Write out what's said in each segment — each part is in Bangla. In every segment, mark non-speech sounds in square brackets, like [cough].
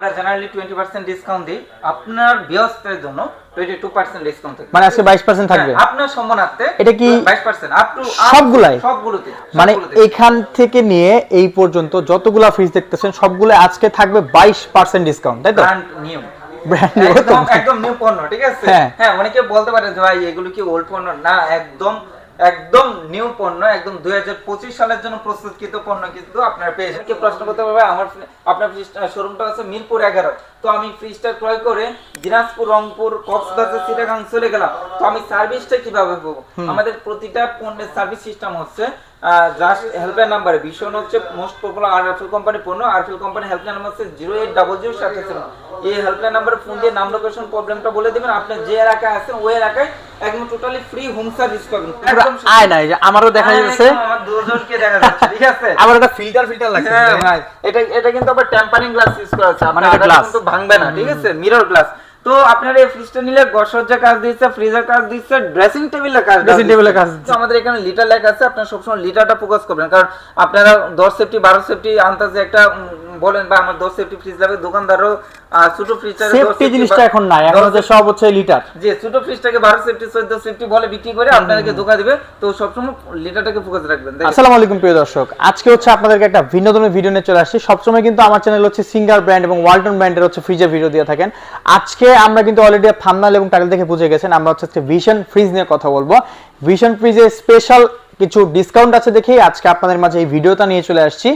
আমরা জেনারেলি টোয়েন্টি পার্সেন্ট ডিসকাউন্ট দিই। আপনার বৃহস্পতির জন্য টোয়েন্টি টু পার্সেন্ট ডিসকাউন্ট থাকবে মানে আজকে থাকবে? হ্যাঁ, আপনার সম্মানার্থে এটা কি বাইশ পার্সেন্ট আপ টু সবগুলাই? সবগুলোতে মানে থেকে নিয়ে এই পর্যন্ত যতগুলা ফ্রিজ দেখতেছেন সবগুলো আজকে থাকবে বাইশ পার্সেন্ট ডিসকাউন্ট তাই তো? ব্র্যান্ড নিউ একদম একদম নিউ পণ্য ঠিক আছে? হ্যাঁ। হ্যাঁ অনেকে বলতে পারে যে ভাই এগুলো কি ওল্ড পণ্য? না একদম একদম নিউ পণ্য একদম দুই হাজার পঁচিশ সালের জন্য প্রস্তুতকৃত পণ্য কিন্তু আপনারা পেয়ে যাবেন। প্রশ্ন করতে পারবে আমার আপনার শোরুমটা আছে মিরপুর এগারো। তো আমি ফ্রিজটা ক্রয় করে দিনাজপুর রংপুর কক্সবাজার চিটাগাং চলে গেলাম। তো আমি সার্ভিসটা কীভাবে পাবো? আমাদের প্রতিটা পণ্যের সার্ভিস সিস্টেম হচ্ছে জাস্ট হেল্পলাইন নাম্বার ভীষণ হচ্ছে মোস্ট পপুলার আরএফএল কোম্পানি পণ্য। আরএফএল কোম্পানি হেল্পলাইন নাম্বার হচ্ছে জিরো এইট ডাবল জিরো সাথে এই হেল্পলাইন নাম্বারে ফোন দিয়ে নাম লোকেশন প্রবলেমটা বলে দিবেন। আপনি যে এলাকায় আছেন ওই এলাকায় একদম টোটালি ফ্রি হোম সার্ভিস পাবেন আয় নাই আমারও দেখা যাচ্ছে। আমার দুজনকে দেখা যাচ্ছে ঠিক আছে? [laughs] আবার একটা ফিল্টার ফিল্টার লাগছে হ্যাঁ ভাই এটা এটা কিন্তু আবার টেম্পারিং গ্লাস ইউজ করা আছে। মানে এটা কিন্তু ভাঙবে না ঠিক আছে? মিরর গ্লাস তো আপনার এই ফ্রিজটা নিলে গসজ্জা কাজ দিচ্ছে ফ্রিজের কাজ দিচ্ছে ড্রেসিং টেবিলের কাজ table এর কাজ। তো আমাদের এখানে লিটার লেখা আছে আপনার সবসময় লিটারটা ফোকাস করবেন। কারণ আপনারা দশ সেফটি বারো সেফটি আনতাছে একটা বলেন বা আমার দশ সেফটি ফ্রিজ লাগবে দোকানদারও ছোট ফ্রিজটা সেফটি জিনিসটা এখন নাই এখন হচ্ছে সব হচ্ছে লিটার যে ছোট ফ্রিজটাকে বারো সেফটি চোদ্দ সেফটি বলে বিক্রি করে আপনাদেরকে ধোকা দিবে। তো সবসময় লিটারটাকে ফোকাস রাখবেন আসসালামু আলাইকুম প্রিয় দর্শক। আজকে হচ্ছে আপনাদেরকে একটা ভিন্ন ধরনের ভিডিও নিয়ে চলে আসছি। সবসময় কিন্তু আমার চ্যানেল হচ্ছে সিঙ্গার ব্র্যান্ড এবং ওয়ালটন ব্র্যান্ডের হচ্ছে ফ্রিজের ভিডিও দিয়ে থাকেন। আজকে আমরা কিন্তু অলরেডি থামনাল এবং টাইটেল দেখে বুঝে গেছেন। আমরা হচ্ছে আজকে ভিশন ফ্রিজ নিয়ে কথা বলব। ভিশন ফ্রিজে স্পেশাল কিছু ডিসকাউন্ট আছে দেখেই আজকে আপনাদের মাঝে এই ভিডিওটা নিয়ে চলে আসছি।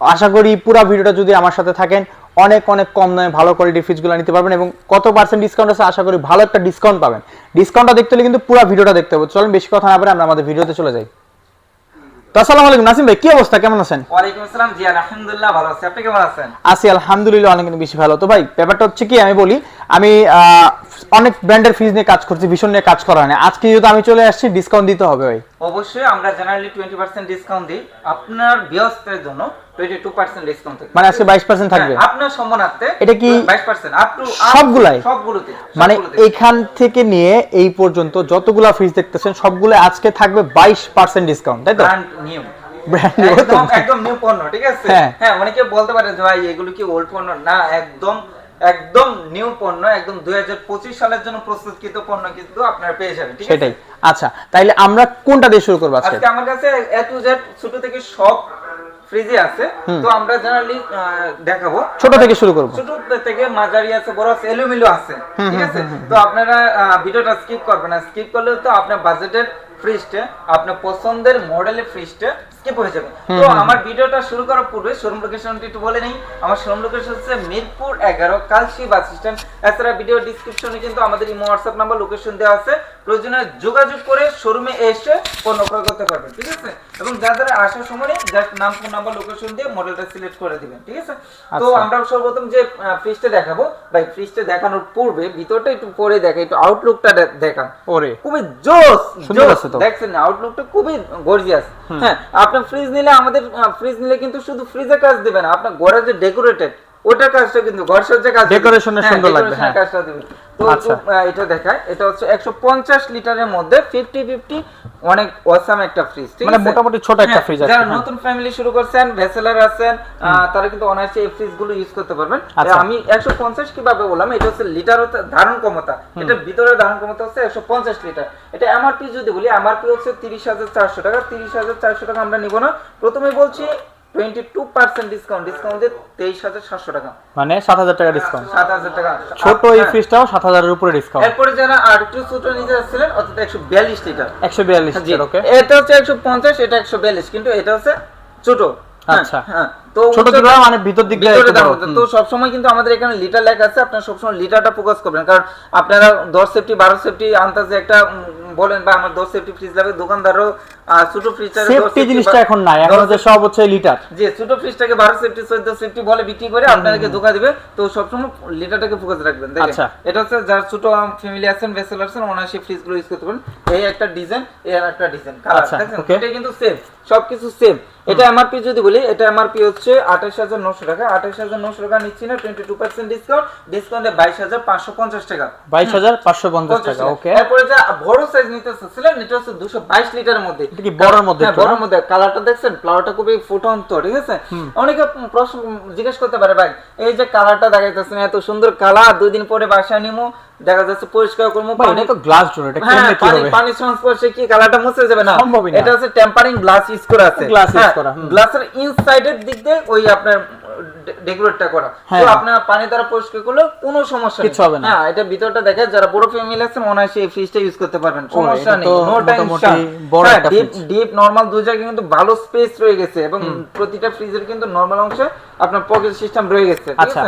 আশা করি পুরো ভিডিওটা যদি আমার সাথে থাকেন অনেক অনেক কম দামে ভালো কোয়ালিটির ফ্রিজগুলো নিতে পারবেন এবং কত পার্সেন্ট ডিসকাউন্ট আছে আশা করি ভালো একটা ডিসকাউন্ট পাবেন। ডিসকাউন্টটা দেখতে হলে কিন্তু পুরো ভিডিওটা দেখতে হবে। চলুন বেশি কথা না বলে আমরা আমাদের ভিডিওতে চলে যাই। তো আসসালামু আলাইকুম নাসিম ভাই কি অবস্থা? কেমন আছেন? ওয়ালাইকুম আসসালাম। জি আলহামদুলিল্লাহ ভালো আছি। আপনি কেমন আছেন? আছি আলহামদুলিল্লাহ অনেক বেশি ভালো। তো ভাই ব্যাপারটা হচ্ছে কি আমি বলি আমি অনেক ব্র্যান্ডের ফ্রিজ নিয়ে কাজ করছি ভীষণ নিয়ে কাজ করা হয় আজকে যেহেতু আমি চলে আসছি ডিসকাউন্ট দিতে হবে ভাই। অবশ্যই আমরা জেনারেলি টোয়েন্টি পার্সেন্ট ডিসকাউন্ট দিই। আপনার বৃহস্পতির জন্য টোয়েন্টি টু পার্সেন্ট ডিসকাউন্ট থাকবে। মানে আজকে বাইশ পার্সেন্ট থাকবে। হ্যাঁ, আপনার সম্মানার্থে এটা কি বাইশ পার্সেন্ট আপ টু সবগুলাই? সবগুলোতে মানে এখান থেকে নিয়ে এই পর্যন্ত যতগুলা ফ্রিজ দেখতেছেন সবগুলো আজকে থাকবে বাইশ পার্সেন্ট ডিসকাউন্ট তাই তো? একদম একদম নিউ পণ্য ঠিক আছে? হ্যাঁ। হ্যাঁ অনেকে বলতে পারে যে ভাই এগুলো কি ওল্ড পণ্য? না একদম একদম নিউ পণ্য একদম দুই সালের জন্য প্রস্তুতকৃত পণ্য কিন্তু আপনারা পেয়ে যাবেন ঠিক আছে? সেটাই। আচ্ছা তাইলে আমরা কোনটা দিয়ে শুরু করব আজকে? আজকে আমার কাছে এ টু জেড ছোট থেকে সব ফ্রিজে আছে। তো আমরা জেনারেলি দেখাবো। ছোট থেকে শুরু করব। ছোট থেকে মাঝারি আছে বড় আছে এলোমেলো আছে ঠিক আছে? তো আপনারা ভিডিওটা স্কিপ করবেন না। স্কিপ করলে তো আপনার বাজেটের ফ্রিজটা আপনার পছন্দের মডেলের ফ্রিজটা স্কিপ হয়ে যাবে। তো আমার ভিডিওটা শুরু করার পূর্বে শোরুম লোকেশনটি একটু বলে নেই। আমার শোরুম লোকেশন হচ্ছে মিরপুর এগারো কালসি বাস স্ট্যান্ড। এছাড়া ভিডিও ডিসক্রিপশনে কিন্তু আমাদের ইমো হোয়াটসঅ্যাপ নাম্বার লোকেশন দেওয়া আছে। প্রয়োজনে যোগাযোগ করে শোরুমে এসে পণ্য ক্রয় করতে পারবেন ঠিক আছে? এবং যাদের আসার সময় জাস্ট নাম ফোন নাম্বার লোকেশন দিয়ে মডেলটা সিলেক্ট করে দিবেন ঠিক আছে? তো আচ্ছা। আমরা সর্বপ্রথম যে ফ্রিজটা দেখাবো ভাই ফ্রিজটা দেখানোর পূর্বে ভিতরটা একটু পরে দেখা একটু আউটলুকটা দেখান। ওরে। খুবই জোস সুন্দর আছে তো। দেখছেন আউটলুকটা খুবই গর্জিয়াস হ্যাঁ আপনার ফ্রিজ নিলে আমাদের ফ্রিজ নিলে কিন্তু শুধু ফ্রিজের কাজ দিবে না আপনার ঘরের যে ডেকোরেটেড ওটার কাজটা কিন্তু ঘর সজ্জা কাজ এর হ্যাঁ, সুন্দর লাগবে, হ্যাঁ। কাজটা আচ্ছা। এটা দেখায়। এটা হচ্ছে 150 লিটারের মধ্যে 50 50 অনেক অসাম একটা ফ্রিজ ঠিক মানে মোটামুটি ছোট একটা হ্যাঁ, fridge আছে, যারা হ্যাঁ। নতুন ফ্যামিলি শুরু করছেন ভেসেলার আছেন তারা কিন্তু অনায়াসে এই ফ্রিজগুলো ইউজ করতে পারবেন। আচ্ছা। আমি 150 কীভাবে বললাম এটা হচ্ছে লিটার ধারণ ক্ষমতা। এটা ভিতরে ধারণ ক্ষমতা হচ্ছে 150 লিটার এটা এমআরপি যদি বলি এমআরপি হচ্ছে 30400 টাকা। 30400 টাকা আমরা নিব না। প্রথমে বলছি 22% ডিসকাউন্ট ডিসকাউন্ট 23700 টাকা। মানে সাত হাজার টাকা ডিসকাউন্ট 7000 টাকা। ছোট এই হ্যাঁ। ফ্রিজটাও সাত হাজারের উপরে ডিসকাউন্ট এরপরে যারা আর একটু ছোট নিতে আসছিলেন অর্থাৎ 142 লিটার একশো বিয়াল্লিশ ওকে এটা হচ্ছে 150 এটা 142 কিন্তু এটা হচ্ছে ছোট। হ্যাঁ, আচ্ছা। হ্যাঁ। তো ছোট উচ্চতা- মানে ভিতর দিক দিয়ে কিন্তু আমাদের এখানে লিটার লেখা আছে আপনারা সবসময় লিটারটা ফোকাস করবেন। কারণ আপনারা দশ সেফটি বারো সেফটি আনতাছে একটা বলেন বা আমার দশ সেফটি ফ্রিজ লাগবে দোকানদারও ছোট ফ্রিজটা সেফটি জিনিসটা এখন নাই এখন হচ্ছে সব হচ্ছে লিটার যে ছোট ফ্রিজটাকে বারো সেফটি চোদ্দ সেফটি বলে বিক্রি করে আপনাদেরকে ধোকা দিবে। তো সবসময় লিটারটাকে ফোকাস রাখবেন দেখেন। আচ্ছা। এটা হচ্ছে যার ছোট ফ্যামিলি আছেন ভেসেল আছেন ওনার সেই ফ্রিজগুলো ইউজ করতে পারেন। এই একটা ডিজাইন এই আর একটা ডিজাইন কালার আচ্ছা, দেখেন এটা কিন্তু সেম সবকিছু সেম এটা এমআরপি যদি বলি এটা এমআরপি হচ্ছে আঠাশ হাজার নশো টাকা। আঠাশ হাজার নশো টাকা নিচ্ছি না টোয়েন্টি টু পার্সেন্ট ডিসকাউন্ট ডিসকাউন্টে বাইশ হাজার পাঁচশো পঞ্চাশ টাকা। বাইশ হাজার পাঁচশো পঞ্চাশ টাকা। ওকে এরপরে যে বড় সাইজ নিতে চাচ্ছিলেন এটা হচ্ছে দুশো বাইশ লিটারের মধ্যে। কি বড়ের মধ্যে হ্যাঁ বড়ের না? মধ্যে। কালারটা দেখছেন? ফ্লাওয়ারটা খুবই ফুটন্ত ঠিক আছে? অনেকে প্রশ্ন জিজ্ঞেস করতে পারে ভাই এই যে কালারটা দেখাইতেছেন এত সুন্দর কালার দুই দিন পরে বাসায় নিমু দেখা যাচ্ছে পরিষ্কার করব পানি তো গ্লাস এটা হ্যাঁ, কেমনে কি হবে? পানি সংস্পর্শে কি কালারটা মুছে যাবে? না সম্ভবই না। এটা হচ্ছে টেম্পারিং গ্লাস ইউজ করা আছে। Glass use করা, গ্লাসের ইনসাইডের দিক দিয়ে ওই আপনার ডেকোরেটটা করা। হ্যাঁ। তো আপনার পানি দ্বারা পরিষ্কার করলে কোনো সমস্যা কিচ্ছু হবে না। হ্যাঁ এটা ভিতরটা দেখে যারা বড় ফ্যামিলি আছে মনে হয় সেই ফ্রিজটা ইউজ করতে পারবেন। সমস্যা নেই। নো বড় একটা ডিপ ডিপ নরমাল দুই জায়গায় কিন্তু ভালো স্পেস রয়ে গেছে এবং প্রতিটা ফ্রিজের কিন্তু নরমাল অংশে আপনার পকেট সিস্টেম রয়ে গেছে আচ্ছা।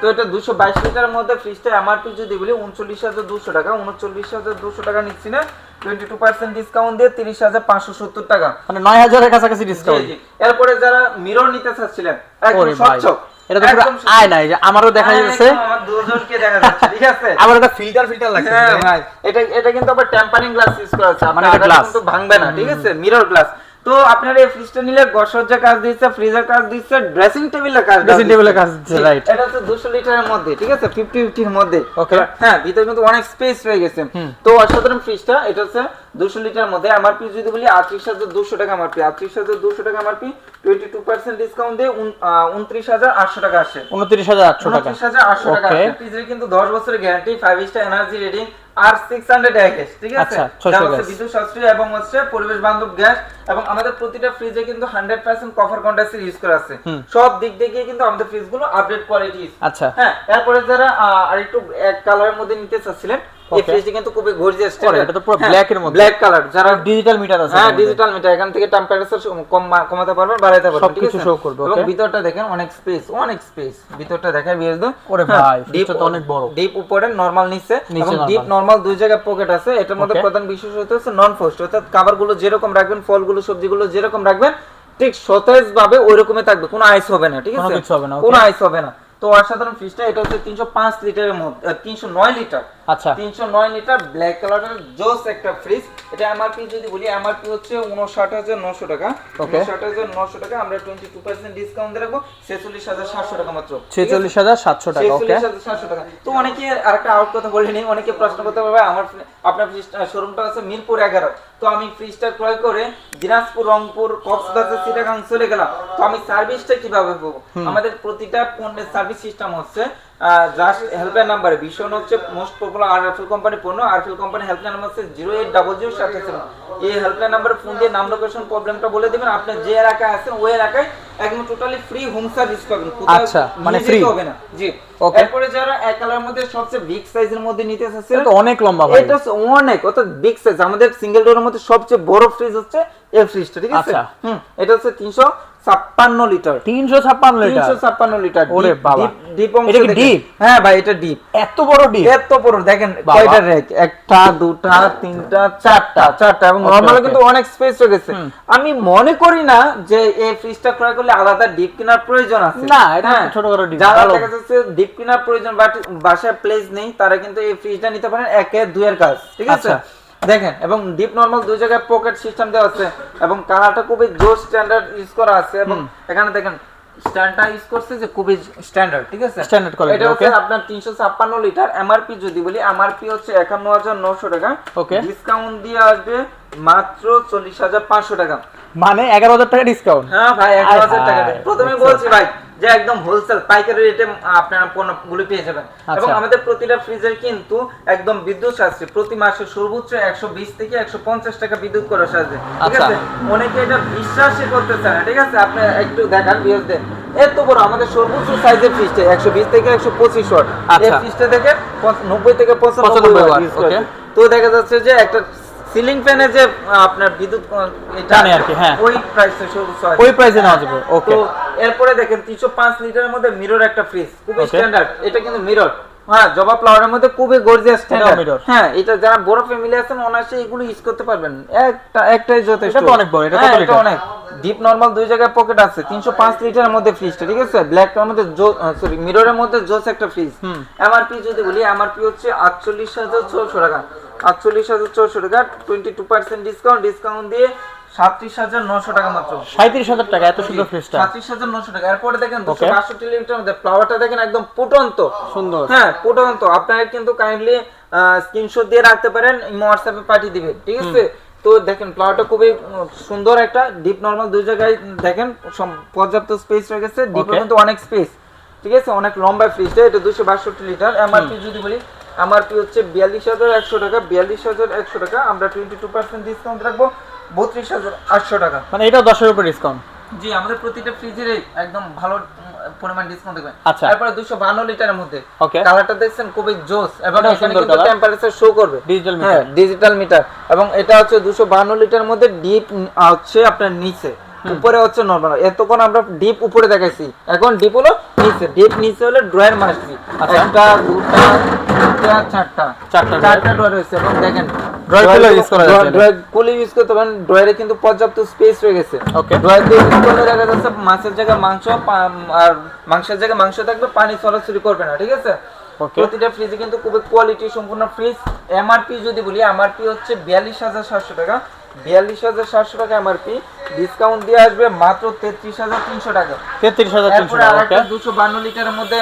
তো এটা দুশো বাইশ লিটারের মধ্যে ফ্রিজটা এমআরপি যদি বলি উনচল্লিশ হাজার দুশো টাকা উনচল্লিশ হাজার দুশো টাকা নিচ্ছি না। টোয়েন্টি টু পার্সেন্ট ডিসকাউন্ট দিয়ে তিরিশ হাজার পাঁচশো সত্তর টাকা। মানে নয় হাজারের কাছাকাছি ডিসকাউন্ট এরপরে যারা মিরর নিতে চাচ্ছিলেন একদম স্বচ্ছ এটা তো পুরো একদম স্বচ্ছ। আয় নাই আমারও দেখা হ্যাঁ, যাচ্ছে। দুজনকে দেখা যাচ্ছে ঠিক আছে? [laughs] আমার একটা ফিল্টার ফিল্টার লাগছে হ্যাঁ ভাই এটা এটা কিন্তু আবার টেম্পারিং গ্লাস ইউজ করা আছে মানে এটা কিন্তু ভাঙবে না ঠিক আছে? মিরর গ্লাস তো আপনার এই ফ্রিজটা নিলে গসজ্জা কাজ দিচ্ছে ফ্রিজের কাজ দিচ্ছে ড্রেসিং টেবিলের কাজ ড্রেসিং টেবিলের কাজ দিচ্ছে, রাইট এটা হচ্ছে 200 লিটারের মধ্যে ঠিক আছে? 50 50 এর মধ্যে। ওকে হ্যাঁ ভিতরে কিন্তু অনেক স্পেস রয়ে গেছে। তো অসাধারণ ফ্রিজটা এটা হচ্ছে 200 লিটারের মধ্যে এমআরপি যদি বলি 38200 টাকা এমআরপি 38200 টাকা এমআরপি 22% ডিসকাউন্ট দিয়ে উন- আহ, 29800 টাকা আসে। উনত্রিশ হাজার আটশো টাকা। 29800 টাকা Okay. আছে ফ্রিজের কিন্তু 10 বছরের গ্যারান্টি 5 স্টার এনার্জি রেটিং আর 600 একেস ঠিক আছে? আচ্ছা, 600 যা হচ্ছে gas। বিদ্যুৎ সাশ্রয়ী এবং হচ্ছে পরিবেশ বান্ধব গ্যাস এবং আমাদের প্রতিটা ফ্রিজে কিন্তু 100% কভার কন্ডেন্সার ইউজ করা আছে। সব দিক দিয়ে কিন্তু আমাদের ফ্রিজগুলো আপডেট কোয়ালিটি আচ্ছা। হ্যাঁ তারপরে যারা আরেকটু এক কালারের মধ্যে নিতে চাচ্ছিলেন এই Okay. ফ্রিজটি কিন্তু খুবই গর্জিয়াস ওরে, এটা তো পুরো black এর মধ্যে। ব্ল্যাক কালার যারা ডিজিটাল মিটার আছে হ্যাঁ ডিজিটাল মিটার এখান থেকে টেম্পারেচার কম কমাতে পারবেন বাড়াতে পারবেন ঠিক আছে? show করবে, এবং ভিতরটা দেখেন অনেক স্পেস অনেক স্পেস ভিতরটা দেখেন বিএস দো। ওরে ভাই, fridge তো অনেক বড়। ডিপ উপরে নরমাল নিচে। নিচে এবং ডিপ নরমাল দুই জায়গায় পকেট আছে। এটার মধ্যে প্রধান বিশেষত্ব হচ্ছে নন ফ্রস্ট অর্থাৎ খাবারগুলো যেরকম রাখবেন ফলগুলো সবজিগুলো যেরকম রাখবেন ঠিক সতেজ ভাবে ওই রকমই থাকবে। কোনো আইস হবে না ঠিক আছে? কোনো আইস হবে না। তো অসাধারণ ফ্রিজটা এটা হচ্ছে তিনশো পাঁচ লিটারের মধ্যে তিনশো নয় লিটার। আচ্ছা। তিনশো নয় লিটার ব্ল্যাক কালারের জোস একটা ফ্রিজ এটা এমআরপি যদি বলি এমআরপি হচ্ছে উনষাট হাজার নশো টাকা। Okay. উনষাট হাজার নশো টাকা আমরা টোয়েন্টি টু পার্সেন্ট ডিসকাউন্ট দিয়ে রাখব। ছেচল্লিশ হাজার সাতশো টাকা মাত্র। ছেচল্লিশ হাজার সাতশো টাকা ওকে ছেচল্লিশ হাজার সাতশো টাকা। তো অনেকে আরেকটা আউট কথা বলে নিই অনেকে প্রশ্ন করতে পারবে আমার আপনার শোরুমটা আছে মিরপুর এগারো। তো আমি ফ্রিজটা ক্রয় করে দিনাজপুর রংপুর কক্সবাজার চিটাগাং চলে গেলাম। তো আমি সার্ভিসটা কীভাবে পাবো আমাদের প্রতিটা পণ্যের সার্ভিস সিস্টেম হচ্ছে জাস্ট হেল্পলাইন নাম্বার ভীষণ হচ্ছে মোস্ট পপুলার আরএফএল কোম্পানি পণ্য। আরএফএল কোম্পানি হেল্পলাইন নাম্বার হচ্ছে জিরো এইট ডাবল জিরো সাথে এই হেল্পলাইন নাম্বারে ফোন দিয়ে নাম লোকেশন প্রবলেমটা বলে দিবেন। আপনি যে এলাকায় আছেন ওই এলাকায় একদম টোটালি ফ্রি হোম সার্ভিস পাবেন। আচ্ছা, মানে free? হবে না। জি। এরপরে যারা এক কালার মধ্যে সবচেয়ে বিগ সাইজের মধ্যে নিতে চাচ্ছেন এটা অনেক লম্বা ভাই। এটা অনেক অর্থাৎ বিগ সাইজ আমাদের সিঙ্গেল ডোরের মধ্যে সবচেয়ে বড় ফ্রিজ হচ্ছে এই ফ্রিজটা ঠিক আছে? আচ্ছা। হুম এটা হচ্ছে তিনশো ছাপ্পান্ন লিটার। তিনশো ছাপ্পান্ন তিনশো ছাপ্পান্ন লিটার ওরে বাবা। ডিপ এটা কি deep? হ্যাঁ ভাই এটা ডিপ এত বড় ডিপ এত বড় দেখেন কয়টা র্যাক একটা দুটা তিনটা চারটা চারটা এবং নরমালি কিন্তু অনেক স্পেস হয়ে গেছে। আমি মনে করি না যে এই ফ্রিজটা ক্রয় করলে আলাদা ডিপ কেনার প্রয়োজন আছে। না, এটা হ্যাঁ, ছোটখাটো deep, যারা। দেখা যাচ্ছে ডিপ কেনার প্রয়োজন বাট বাসায় প্লেস নেই তারা কিন্তু এই ফ্রিজটা নিতে পারেন একে দুইয়ের কাজ ঠিক আছে? আচ্ছা। দেখেন এবং ডিপ নরমাল দুই জায়গায় পকেট সিস্টেম দেওয়া আছে এবং কালারটা খুবই জোর স্ট্যান্ডার্ড ইউজ করা আছে এবং এখানে দেখেন স্ট্যান্ডটা ইউজ করছে যে খুবই স্ট্যান্ডার্ড ঠিক আছে? Standard quality, এটা হচ্ছে আপনার তিনশো ছাপ্পান্ন লিটার এমআরপি যদি বলি এমআরপি হচ্ছে একান্ন হাজার নশো টাকা। ওকে ডিসকাউন্ট দিয়ে আসবে মাত্র চল্লিশ হাজার পাঁচশো টাকা। মানে এগারো হাজার টাকা ডিসকাউন্ট হ্যাঁ ভাই এক আয় হাজার টাকা প্রথমে বলছি ভাই যে একদম হোলসেল পাইকারি রেটে আপনারা পণ্যগুলো পেয়ে যাবেন। আচ্ছা। এবং আমাদের প্রতিটা ফ্রিজের কিন্তু একদম বিদ্যুৎ সাশ্রয়ী। প্রতি মাসে সর্বোচ্চ একশো বিশ থেকে একশো পঞ্চাশ টাকা বিদ্যুৎ করে সাজে ঠিক আচ্ছা। আছে? অনেকে এটা বিশ্বাসই করতেছে না ঠিক আছে? আপনি একটু দেখান বিরোধে এত বড় আমাদের সর্বোচ্চ সাইজের ফ্রিজটা একশো বিশ থেকে একশো পঁচিশ ওয়াট। এই আচ্ছা। ফ্রিজটা থেকে নব্বই থেকে পঁচানব্বই ওয়াট তো দেখা যাচ্ছে যে একটা সিলিং ফ্যানে যে আপনার বিদ্যুৎ এটা টানে আর কি, হ্যাঁ। ওই প্রাইসে ওই প্রাইসে নেওয়া যাবে ওকে তো এরপরে দেখেন তিনশো পাঁচ লিটারের মধ্যে মিরর একটা ফ্রিজ Okay. স্ট্যান্ডার্ড এটা কিন্তু মিরর হ্যাঁ জবা ফ্লাওয়ারের মধ্যে খুবই গর্জিয়াস স্ট্যান্ডার্ড mirror। হ্যাঁ এটা যারা বড় ফ্যামিলি আছেন অনায়াসে এগুলো ইউজ করতে পারবেন। একটা একটাই যথেষ্ট। এটা তো অনেক বড়, এটা কত হ্যাঁ, লিটার? অনেক। ডিপ নরমাল দুই জায়গায় পকেট আছে। তিনশো পাঁচ লিটারের মধ্যে ফ্রিজটা ঠিক আছে? ব্ল্যাক এর মধ্যে সরি মিররের মধ্যে জোস একটা ফ্রিজ। এমআরপি যদি বলি এমআরপি হচ্ছে আটচল্লিশ হাজার ছশো টাকা। আটচল্লিশ হাজার ছশো টাকা twenty two percent discount discount দিয়ে সাতত্রিশ হাজার নশো টাকা মাত্র। সাঁত্রিশ হাজার টাকা এত সুন্দর ফ্রিজটা সাতত্রিশ হাজার নশো টাকা। এরপরে দেখেন দুশো. বাষট্টি লিটার মধ্যে ফ্লাওয়ারটা দেখেন একদম ফুটন্ত। সুন্দর। হ্যাঁ ফুটন্ত। আপনারা কিন্তু কাইন্ডলি স্ক্রিনশট দিয়ে রাখতে পারেন হোয়াটসঅ্যাপে পাঠিয়ে দিবেন ঠিক আছে? তো দেখেন ফ্লাওয়ারটা খুবই সুন্দর একটা ডিপ নরমাল দুই জায়গায় দেখেন পর্যাপ্ত স্পেস রেখেছে ডিপে Okay. কিন্তু অনেক স্পেস ঠিক আছে? অনেক লম্বা ফ্রিজটা এটা দুশো বাষট্টি লিটার। এমআরপি যদি বলি এমআরপি হচ্ছে বিয়াল্লিশ হাজার একশো টাকা বিয়াল্লিশ হাজার একশো টাকা। আমরা টোয়েন্টি টু পার্সেন্ট ডিসকাউন্ট রাখব বত্রিশ হাজার আটশো টাকা। মানে এটাও দশের উপর ডিসকাউন্ট জি আমাদের প্রতিটা ফ্রিজের একদম ভালো পরিমাণ ডিসকাউন্ট দেবেন আচ্ছা। তারপরে দুশো বান্ন লিটারের মধ্যে। কালারটা দেখছেন? খুবই জোস। এবং এখানে কিন্তু টেম্পারেচার শো করবে। Digital meter। হ্যাঁ ডিজিটাল মিটার এবং এটা হচ্ছে দুশো বান্ন লিটার মধ্যে ডিপ হচ্ছে আপনার নিচে। উপরে হচ্ছে নর্মাল এতক্ষণ আমরা ডিপ উপরে দেখাইছি। এখন ডিপ হলো নিচে। ডিপ নিচে হলো ড্রয়ার আচ্ছা। একটা দুটা তিনটা চারটা। চারটা চারটা ড্রয়ার রয়েছে এবং দেখেন Drawer খুলে করা যাচ্ছে ড্রয়ার খুলে ইউজ করতে পারেন ড্রয়ারে কিন্তু পর্যাপ্ত স্পেস রয়ে গেছে। Okay. ড্রয়ার দিয়ে ইউজ করলে দেখা যাচ্ছে মাছের জায়গায় মাংস আর মাংসের জায়গায় মাংস থাকবে পানি চলাচলি করবে না ঠিক আছে? প্রতিটা ফ্রিজে কিন্তু খুবই কোয়ালিটি সম্পূর্ণ ফ্রিজ এমআরপি যদি বলি এমআরপি হচ্ছে বিয়াল্লিশ হাজার সাতশো টাকা। বিয়াল্লিশ হাজার সাতশো টাকা এমআরপি ডিসকাউন্ট দিয়ে আসবে মাত্র তেত্রিশ হাজার তিনশো টাকা। তেত্রিশ হাজার তিনশো টাকা দুশো বান্ন লিটারের মধ্যে।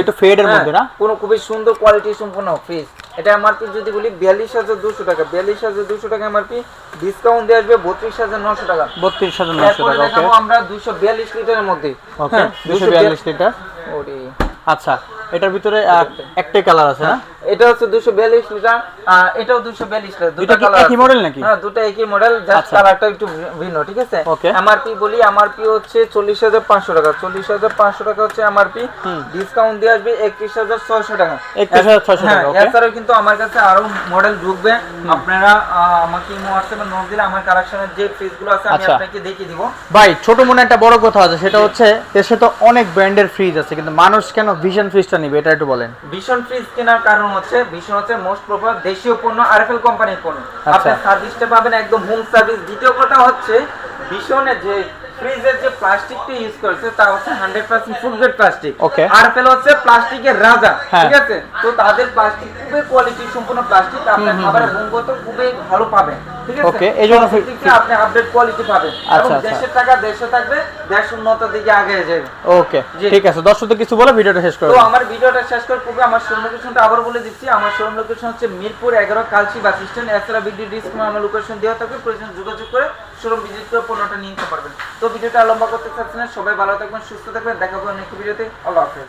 একটু এর হ্যাঁ, মধ্যে না? কোনো খুবই সুন্দর কোয়ালিটি সম্পূর্ণ ফ্রিজ এটা এমআরপি যদি বলি বিয়াল্লিশ হাজার দুশো টাকা বিয়াল্লিশ হাজার দুশো টাকা এমআরপি ডিসকাউন্ট দিয়ে আসবে বত্রিশ হাজার নশো টাকা। বত্রিশ হাজার নশো টাকা আমরা দুশো বিয়াল্লিশ লিটারের মধ্যে। ওকে হ্যাঁ, দুশো বিয়াল্লিশ লিটার। ওরে। আচ্ছা এটার ভিতরে একটাই কালার আছে না? এটা হচ্ছে দুশো বিয়াল্লিশ লিটার আহ, এটাও দুশো বিয়াল্লিশ লিটার দুইটা কি একই মডেল নাকি? হ্যাঁ দুটো একই মডেল জাস্ট। কালারটা একটু ভিন্ন ঠিক আছে? এমআরপি বলি এমআরপি হচ্ছে চল্লিশ হাজার পাঁচশো টাকা চল্লিশ হাজার পাঁচশো টাকা হচ্ছে এমআরপি ডিসকাউন্ট দিয়ে আসবে একত্রিশ হাজার ছয়শো টাকা। 31,600 হ্যাঁ, টাকা, okay. এছাড়াও কিন্তু আমার কাছে আরও মডেল ঢুকবে। আপনারা আমাকে হোয়াটসঅ্যাপে নোট দিলে আমার কালেকশনের যে ফ্রিজগুলো আছে আমি আচ্ছা। আপনাকে দেখিয়ে দিব। ভাই ছোট মনে একটা বড় কথা আছে সেটা হচ্ছে দেশে তো অনেক ব্র্যান্ডের ফ্রিজ আছে কিন্তু মানুষ কেন ভিশন ফ্রিজটা নিবে এটা একটু বলেন। ভীষণ ফ্রিজ কেনার কারণ হচ্ছে ভীষণ হচ্ছে মোস্ট প্রপার দেশীয় পণ্য আরএফএল কোম্পানির পণ্য। আচ্ছা। আপনার সার্ভিসটা পাবেন একদম হোম সার্ভিস দ্বিতীয় কথা হচ্ছে ভীষণের যে ফ্রিজের যে প্লাস্টিকটা ইউজ করেছে তা হচ্ছে hundred percent food grade plastic Okay. RFL হচ্ছে প্লাস্টিকের রাজা হ্যাঁ। ঠিক আছে? তো তাদের প্লাস্টিক খুবই কোয়ালিটি সম্পূর্ণ প্লাস্টিক আপনার খাবারের গুণগত খুবই ভালো পাবেন। এই জন্য থেকে আপনি আপডেট কোয়ালিটি পাবেন। আচ্ছা, আচ্ছা। দেশের টাকা দেশে থাকবে দেশ দিকে আগে যাবে। ওকে ঠিক আছে। কিছু বলে ভিডিওটা শেষ করে তো আমার ভিডিওটা শেষ করে পূর্বে আমার শোরুম লোকেশনটা আবার বলে দিচ্ছি। আমার শোরুম লোকেশন হচ্ছে মিরপুর এগারো কালচি বাস স্ট্যান্ড। এছাড়া ডিসক্রিপশনে আমার লোকেশন দেওয়া থাকবে। প্রয়োজন যোগাযোগ করে শোরুম ভিজিট করে পণ্যটা নিয়ে নিতে পারবেন। তো ভিডিওটা লম্বা করতে চাচ্ছি না। সবাই ভালো থাকবেন সুস্থ থাকবেন। দেখা নেক্সট ভিডিওতে। আল্লাহ হাফেজ।